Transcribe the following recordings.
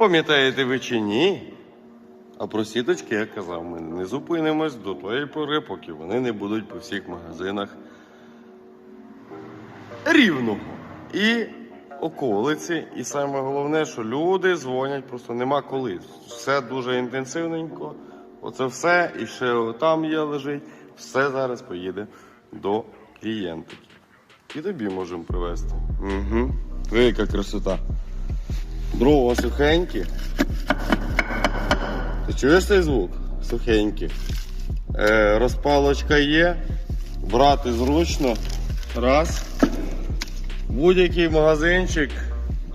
Пам'ятаєте ви чи ні? А про сіточки я казав, ми не зупинимось до тої пори, поки вони не будуть по всіх магазинах рівного. І околиці. І саме головне, що люди дзвонять, просто нема коли. Все дуже інтенсивненько. Оце все, і ще там є лежить. Все зараз поїде до клієнтів. І тобі можемо привезти. Угу. Ви яка красота. Дрова сухенькі. Ти чуєш цей звук? Сухенькі. Е, розпалочка є. Брати зручно. Раз. Будь-який магазинчик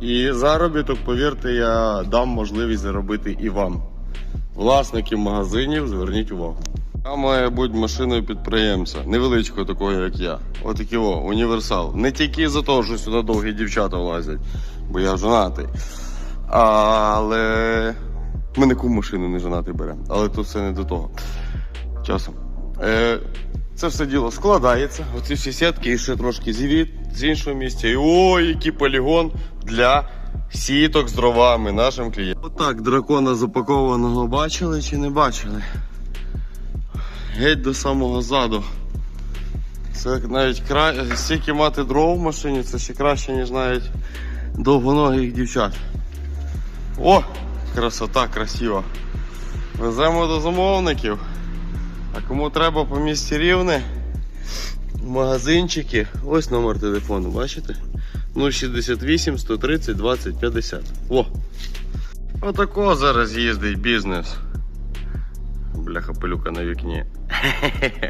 і заробіток, повірте, я дам можливість заробити і вам. Власники магазинів, зверніть увагу. А має бути машиною підприємця, невеличкого такого, як я. Отакий о, універсал. Не тільки за те, що сюди довгі дівчата влазять, бо я жонатий. Але ми нікому машину не жонатий беремо. Але тут все не до того. Часом. Е, це все діло складається. Оці всі сітки і ще трошки звід з іншого місця. І ой, який полігон для сіток з дровами нашим клієнтам. Отак дракона запакованого бачили чи не бачили? Геть до самого заду. Це навіть кра... стільки мати дров в машині, це ще краще, ніж навіть довгоногих дівчат. О, красота красива. Веземо до замовників. А кому треба по місті рівне, магазинчики, ось номер телефону, бачите? 068 130 20 50. О! Отако зараз їздить бізнес. Бляха пилюка на вікні.